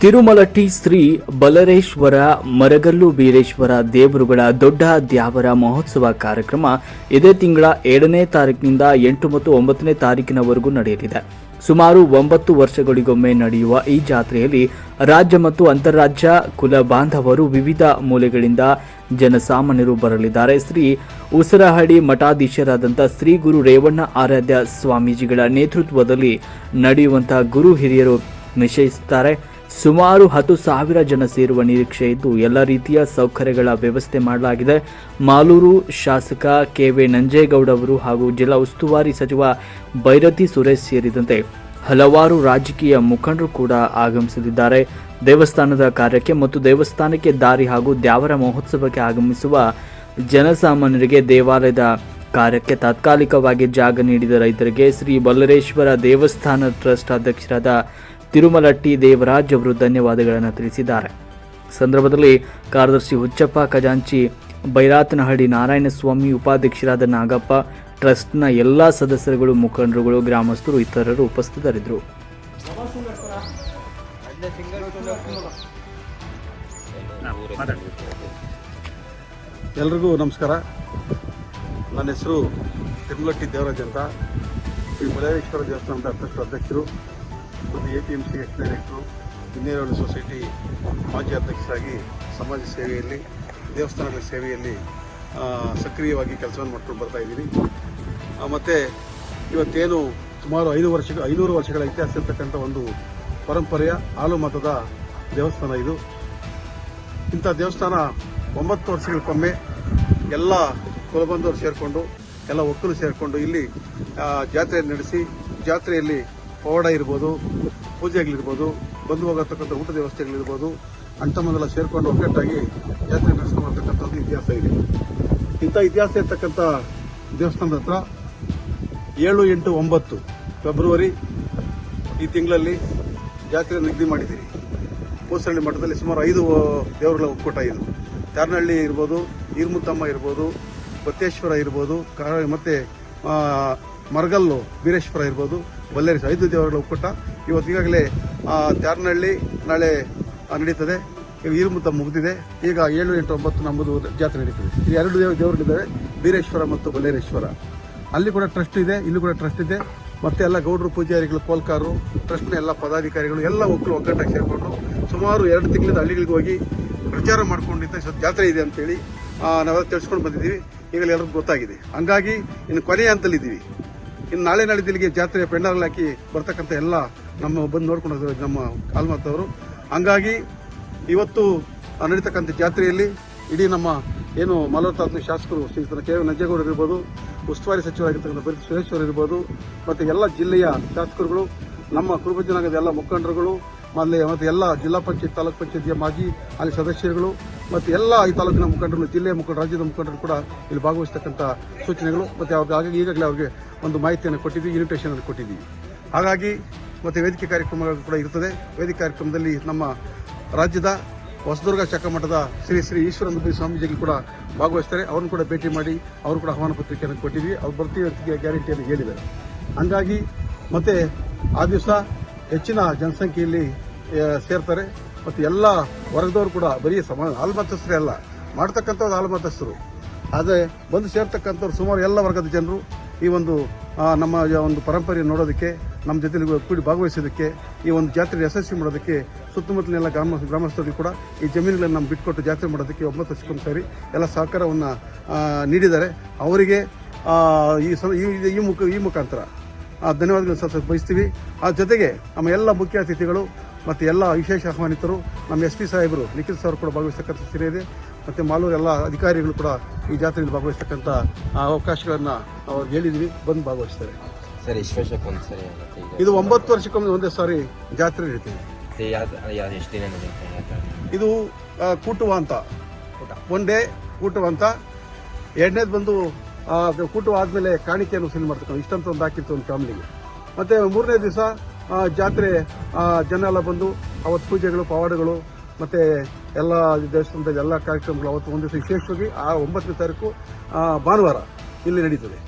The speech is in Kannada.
ತಿರುಮಲಟಿ ಶ್ರೀ ಬಲರೇಶ್ವರ ಮರಗಲ್ಲು ಬೀರೇಶ್ವರ ದೇವರುಗಳ ದೊಡ್ಡ ದ್ಯಾವರ ಮಹೋತ್ಸವ ಕಾರ್ಯಕ್ರಮ ಇದೇ ತಿಂಗಳ ಏಳನೇ ತಾರೀಕಿನಿಂದ ಎಂಟು ಮತ್ತು ಒಂಬತ್ತನೇ ತಾರೀಕಿನವರೆಗೂ ನಡೆಯಲಿದೆ. ಸುಮಾರು ಒಂಬತ್ತು ವರ್ಷಗಳಿಗೊಮ್ಮೆ ನಡೆಯುವ ಈ ಜಾತ್ರೆಯಲ್ಲಿ ರಾಜ್ಯ ಮತ್ತು ಅಂತಾರಾಜ್ಯ ಕುಲ ಬಾಂಧವರು ವಿವಿಧ ಮೂಲೆಗಳಿಂದ ಜನಸಾಮಾನ್ಯರು ಬರಲಿದ್ದಾರೆ. ಶ್ರೀ ಉಸರಹಳ್ಳಿ ಮಠಾಧೀಶರಾದಂಥ ಶ್ರೀ ಗುರು ರೇವಣ್ಣ ಆರಾಧ್ಯ ಸ್ವಾಮೀಜಿಗಳ ನೇತೃತ್ವದಲ್ಲಿ ನಡೆಯುವಂತಹ ಗುರು ಹಿರಿಯರು ನಿಶ್ಚಯಿಸುತ್ತಾರೆ ಸುಮಾರು ಹತ್ತು ಸಾವಿರ ಜನ ಸೇರುವ ನಿರೀಕ್ಷೆ ಇದ್ದು ಎಲ್ಲ ರೀತಿಯ ಸೌಕರ್ಯಗಳ ವ್ಯವಸ್ಥೆ ಮಾಡಲಾಗಿದೆ. ಮಾಲೂರು ಶಾಸಕ ಕೆ ವಿ ನಂಜೇಗೌಡ ಅವರು ಹಾಗೂ ಜಿಲ್ಲಾ ಉಸ್ತುವಾರಿ ಸಚಿವ ಭೈರತಿ ಸುರೇಶ್ ಸೇರಿದಂತೆ ಹಲವಾರು ರಾಜಕೀಯ ಮುಖಂಡರು ಕೂಡ ಆಗಮಿಸಲಿದ್ದಾರೆ. ದೇವಸ್ಥಾನದ ಕಾರ್ಯಕ್ಕೆ ಮತ್ತು ದೇವಸ್ಥಾನಕ್ಕೆ ದಾರಿ ಹಾಗೂ ದ್ಯಾವರ ಮಹೋತ್ಸವಕ್ಕೆ ಆಗಮಿಸುವ ಜನಸಾಮಾನ್ಯರಿಗೆ ದೇವಾಲಯದ ಕಾರ್ಯಕ್ಕೆ ತಾತ್ಕಾಲಿಕವಾಗಿ ಜಾಗ ನೀಡಿದ ರೈತರಿಗೆ ಶ್ರೀ ಬಲ್ಲರೇಶ್ವರ ದೇವಸ್ಥಾನ ಟ್ರಸ್ಟ್ ಅಧ್ಯಕ್ಷರಾದ ತಿರುಮಲಟ್ಟಿ ದೇವರಾಜ್ ಅವರು ಧನ್ಯವಾದಗಳನ್ನು ತಿಳಿಸಿದ್ದಾರೆ. ಸಂದರ್ಭದಲ್ಲಿ ಕಾರ್ಯದರ್ಶಿ ಹುಚ್ಚಪ್ಪ ಖಜಾಂಚಿ, ಬೈರಾತನಹಳ್ಳಿ ನಾರಾಯಣಸ್ವಾಮಿ, ಉಪಾಧ್ಯಕ್ಷರಾದ ನಾಗಪ್ಪ, ಟ್ರಸ್ಟ್ನ ಎಲ್ಲ ಸದಸ್ಯರುಗಳು, ಮುಖಂಡರುಗಳು, ಗ್ರಾಮಸ್ಥರು ಇತರರು ಉಪಸ್ಥಿತರಿದ್ದರು. ಎಲ್ರಿಗೂ ನಮಸ್ಕಾರ. ನನ್ನ ಹೆಸರು ತಿರುಮಲಟ್ಟಿ ದೇವರಾಜ್ ಅಂತ. ಶ್ರೀ ಮಲೇಶ್ವರ ದೇವಸ್ಥಾನದ ಟ್ರಸ್ಟ್ ಅಧ್ಯಕ್ಷರು ಮತ್ತು A P M C ex director Inneralli society ಮಾಜಿ ಅಧ್ಯಕ್ಷರಾಗಿ ಸಮಾಜ ಸೇವೆಯಲ್ಲಿ ದೇವಸ್ಥಾನಗಳ ಸೇವೆಯಲ್ಲಿ ಸಕ್ರಿಯವಾಗಿ ಕೆಲಸವನ್ನು ಮಾಡ್ಕೊಂಡು ಬರ್ತಾ ಇದ್ದೀನಿ. ಮತ್ತು ಇವತ್ತೇನು ಸುಮಾರು ಐದು ವರ್ಷ, ಐನೂರು ವರ್ಷಗಳ ಇತಿಹಾಸ ಇರ್ತಕ್ಕಂಥ ಒಂದು ಪರಂಪರೆಯ ಹಾಲು ಮತದ ದೇವಸ್ಥಾನ ಇದು. ಇಂಥ ದೇವಸ್ಥಾನ ಒಂಬತ್ತು ವರ್ಷಗಳಿಗೊಮ್ಮೆ ಎಲ್ಲ ಕುಲಬಂಧವರು ಸೇರಿಕೊಂಡು, ಎಲ್ಲ ಒಕ್ಕಲು ಸೇರಿಕೊಂಡು ಇಲ್ಲಿ ಜಾತ್ರೆ ನಡೆಸಿ, ಜಾತ್ರೆಯಲ್ಲಿ ಪವಾಡ ಇರ್ಬೋದು ಪೂಜೆಗಳಿರ್ಬೋದು ಬಂದು ಹೋಗತಕ್ಕಂಥ ಊಟದ ವ್ಯವಸ್ಥೆಗಳಿರ್ಬೋದು ಅಂಟಮಂದಲ ಸೇರಿಕೊಂಡು ಒಗ್ಗಟ್ಟಾಗಿ ಜಾತ್ರೆ ನಡೆಸ್ಕೊಂಡು ಬರ್ತಕ್ಕಂಥದ್ದು ಇತಿಹಾಸ ಇದೆ. ಇಂಥ ಇತಿಹಾಸ ಇರ್ತಕ್ಕಂಥ ದೇವಸ್ಥಾನದ ಹತ್ರ ಏಳು ಎಂಟು ಒಂಬತ್ತು ಫೆಬ್ರವರಿ ಈ ತಿಂಗಳಲ್ಲಿ ಜಾತ್ರೆ ನಿಗದಿ ಮಾಡಿದ್ದೀರಿ. ಪೋಸರಳ್ಳಿ ಮಠದಲ್ಲಿ ಸುಮಾರು ಐದು ದೇವರುಗಳ ಒಕ್ಕೂಟ ಇದು. ತಾರನಹಳ್ಳಿ ಇರ್ಬೋದು, ಈರ್ಮುತ್ತಮ್ಮ ಇರ್ಬೋದು ಬತ್ತೇಶ್ವರ ಇರ್ಬೋದು, ಕರ ಮತ್ತು ಮರಗಲ್ಲು ವೀರೇಶ್ವರ ಇರ್ಬೋದು ಬಲ್ಲೇರಿ ಐದು ದೇವರುಗಳ ಒಕ್ಕೂಟ. ಇವತ್ತು ಈಗಾಗಲೇ ತ್ಯಾರನಹಳ್ಳಿ ನಾಳೆ ನಡೀತದೆ. ಈಗ ಈರ್ಮುತ್ತಮ್ಮ ಮುಗಿದಿದೆ. ಈಗ ಏಳು ಎಂಟು ಒಂಬತ್ತು ನಮ್ಮದು ಜಾತ್ರೆ ನಡೀತದೆ. ಈ ಎರಡು ದೇವ, ದೇವರುಗಳಿದ್ದಾವೆ. ಬೀರೇಶ್ವರ ಮತ್ತು ಬಲ್ಲೇರೇಶ್ವರ. ಅಲ್ಲಿ ಕೂಡ ಟ್ರಸ್ಟ್ ಇದೆ, ಇಲ್ಲಿ ಕೂಡ ಟ್ರಸ್ಟ್ ಇದೆ. ಮತ್ತೆ ಎಲ್ಲ ಗೌಡರು, ಪೂಜಾರಿಗಳು ಪೋಲ್ಕಾರು ಟ್ರಸ್ಟ್ನ ಎಲ್ಲ ಪದಾಧಿಕಾರಿಗಳು, ಎಲ್ಲ ಒಕ್ಕಲು ಒಗ್ಗಟ್ಟಾಗಿ ಸೇರಿಕೊಂಡು ಸುಮಾರು ಎರಡು ತಿಂಗಳಿಂದ ಹಳ್ಳಿಗಳಿಗೆ ಹೋಗಿ ಪ್ರಚಾರ ಮಾಡ್ಕೊಂಡಿದ್ದ ಸ್ವಲ್ಪ ಜಾತ್ರೆ ಇದೆ ಅಂತೇಳಿ ನಾವೆಲ್ಲ ತಿಳಿಸ್ಕೊಂಡು ಬಂದಿದ್ದೀವಿ. ಈಗಲೇ ಎಲ್ಲರಿಗೂ ಗೊತ್ತಾಗಿದೆ. ಹಂಗಾಗಿ ಇನ್ನು ಕೊನೆಯ ಹಂತಲ್ಲಿದ್ದೀವಿ. ಇನ್ನು ನಾಳೆ ನಾಳಿದ್ದಿಲ್ಲಿಗೆ ಜಾತ್ರೆ ಪೆಂಡಾಲ್ ಹಾಕಿ ಬರ್ತಕ್ಕಂಥ ಎಲ್ಲ ನಮ್ಮ ಬಂದು ನೋಡ್ಕೊಂಡು ನಮ್ಮ ಕಾಲ್ಮಾತವರು ಹಂಗಾಗಿ ಇವತ್ತು ನಡೀತಕ್ಕಂಥ ಜಾತ್ರೆಯಲ್ಲಿ ಇಡೀ ನಮ್ಮ ಏನು ಮಲವತ್ತಾತ್ಮ ಶಾಸಕರು ಶ್ರೀಯುತ ಕೆ ವಿ ನಂಜೇಗೌಡರು ಇರ್ಬೋದು ಉಸ್ತುವಾರಿ ಸಚಿವರಾಗಿರ್ತಕ್ಕಂಥ ಬರೀ ಸುರೇಶ್ವರ ಇರ್ಬೋದು, ಮತ್ತು ಎಲ್ಲ ಜಿಲ್ಲೆಯ ಶಾಸಕರುಗಳು, ನಮ್ಮ ಕುರುಬ ಜನಾಂಗದ ಎಲ್ಲ ಮುಖಂಡರುಗಳು, ಮತ್ತು ಎಲ್ಲ ಜಿಲ್ಲಾ ಪಂಚಾಯತ್, ತಾಲೂಕ್ ಪಂಚಾಯತಿಯ ಮಾಜಿ ಅಲ್ಲಿ ಸದಸ್ಯರುಗಳು ಮತ್ತು ಎಲ್ಲ ಈ ತಾಲೂಕಿನ ಮುಖಂಡರು ಜಿಲ್ಲೆಯ ಮುಖಂಡ ರಾಜ್ಯದ ಮುಖಂಡರು ಕೂಡ ಇಲ್ಲಿ ಭಾಗವಹಿಸ್ತಕ್ಕಂಥ ಸೂಚನೆಗಳು. ಮತ್ತು ಅವ್ರಿಗೆ ಈಗಾಗಲೇ ಅವ್ರಿಗೆ ಒಂದು ಮಾಹಿತಿಯನ್ನು ಕೊಟ್ಟಿದ್ದೀವಿ ಇನ್ವಿಟೇಷನ್ ಅನ್ನು ಕೊಟ್ಟಿದ್ದೀವಿ ಹಾಗಾಗಿ ಮತ್ತು ವೇದಿಕೆ ಕಾರ್ಯಕ್ರಮಗಳು ಕೂಡ ಇರ್ತದೆ ವೇದಿಕೆ ಕಾರ್ಯಕ್ರಮದಲ್ಲಿ ನಮ್ಮ ರಾಜ್ಯದ ಹೊಸದುರ್ಗ ಚಕ್ಕಮಠದ ಶ್ರೀ ಶ್ರೀ ಈಶ್ವರ ಸ್ವಾಮೀಜಿಗಳು ಕೂಡ ಭಾಗವಹಿಸ್ತಾರೆ. ಅವ್ರನ್ನ ಕೂಡ ಭೇಟಿ ಮಾಡಿ ಅವರು ಕೂಡ ಆಹ್ವಾನ ಪತ್ರಿಕೆಯನ್ನು ಕೊಟ್ಟಿದ್ವಿ. ಅವ್ರು ಬರ್ತೀವಿ ಅಂತ ಗ್ಯಾರಂಟಿಯನ್ನು ಹೇಳಿದ್ದಾರೆ. ಹಂಗಾಗಿ ಮತ್ತೆ ಆ ದಿವಸ ಹೆಚ್ಚಿನ ಜನಸಂಖ್ಯೆಯಲ್ಲಿ ಸೇರ್ತಾರೆ. ಮತ್ತು ಎಲ್ಲ ವರ್ಗದವರು ಕೂಡ ಬರೀ ಸಮಾನ ಆಲ್ಮತಸ್ಥರೇ ಅಲ್ಲ ಮಾಡ್ತಕ್ಕಂಥದ್ದು ಆಲ್ಮತಸ್ಥರು. ಆದರೆ ಬಂದು ಸೇರ್ತಕ್ಕಂಥವ್ರು ಸುಮಾರು ಎಲ್ಲ ವರ್ಗದ ಜನರು ಈ ಒಂದು ನಮ್ಮ ಒಂದು ಪರಂಪರೆ ನೋಡೋದಕ್ಕೆ, ನಮ್ಮ ಜೊತೆಲಿ ಕೂಡಿ ಭಾಗವಹಿಸೋದಕ್ಕೆ, ಈ ಒಂದು ಜಾತ್ರೆ ಯಶಸ್ವಿ ಮಾಡೋದಕ್ಕೆ, ಸುತ್ತಮುತ್ತಲಿನ ಗ್ರಾಮ ಗ್ರಾಮಸ್ಥರಿಗೆ ಕೂಡ ಈ ಜಮೀನುಗಳನ್ನು ನಮ್ಮ ಬಿಟ್ಕೊಟ್ಟು ಜಾತ್ರೆ ಮಾಡೋದಕ್ಕೆ ಒಮ್ಮತ ಸೇರಿ ಎಲ್ಲ ಸಹಕಾರವನ್ನು ನೀಡಿದ್ದಾರೆ. ಅವರಿಗೆ ಈ ಸ- ಈ ಮುಖ, ಈ ಮುಖಾಂತರ ಧನ್ಯವಾದಗಳು ಸಹ ಬಯಸ್ತೀವಿ ಆ ಜೊತೆಗೆ ನಮ್ಮ ಎಲ್ಲ ಮುಖ್ಯ ಅತಿಥಿಗಳು ಮತ್ತು ಎಲ್ಲ ವಿಶೇಷ ಆಹ್ವಾನಿತರು ನಮ್ಮ ಎಸ್ ಪಿ ಸಾಹೇಬರು ನಿಖಿಲ್ ಸರ್ ಕೂಡ ಭಾಗವಹಿಸ್ತಕ್ಕಂಥ ಸ್ಥಿತಿ ಇದೆ. ಮತ್ತು ಮಾಲೂರು ಎಲ್ಲ ಅಧಿಕಾರಿಗಳು ಕೂಡ ಈ ಜಾತ್ರೆಯಲ್ಲಿ ಭಾಗವಹಿಸ್ತಕ್ಕಂಥ ಅವಕಾಶಗಳನ್ನು ಅವ್ರು ಹೇಳಿದ್ವಿ ಬಂದು ಭಾಗವಹಿಸ್ತಾರೆ. ಸರ್ ವರ್ಷಕ್ಕೆ ಸರಿ ಇದು ಒಂಬತ್ತು ವರ್ಷಕ್ಕೊಮ್ಮೆ ಒಂದೇ ಸಾರಿ ಜಾತ್ರೆ ನಡೀತೀವಿ ಇದು ಎಷ್ಟು ದಿನ ಕೂಟುವ ಅಂತ. ಒನ್ ಡೇ ಕೂಟುವ ಅಂತ. ಎರಡನೇದು ಬಂದು ಕೂಟುವ ಆದಮೇಲೆ ಕಾಣಿಕೆಯನ್ನು ವಸೂಲಿ ಮಾಡ್ತಕ್ಕಂಥ ಇಷ್ಟಂತ ಒಂದು ಹಾಕಿತ್ತು ಒಂದು ಫ್ಯಾಮಿಲಿಗೆ. ಮತ್ತು ಮೂರನೇ ದಿವಸ ಜಾತ್ರೆ ಜನ ಎಲ್ಲ ಬಂದು, ಅವತ್ತು ಪೂಜೆಗಳು, ಪವಾಡಗಳು, ಮತ್ತು ಎಲ್ಲ ದೇವಸ್ಥಾನದ ಎಲ್ಲ ಕಾರ್ಯಕ್ರಮಗಳು ಅವತ್ತು ಒಂದು ದಿವಸ ವಿಶೇಷವಾಗಿ ಆ ಒಂಬತ್ತನೇ ತಾರೀಕು ಭಾನುವಾರ ಇಲ್ಲಿ ನಡೀತದೆ.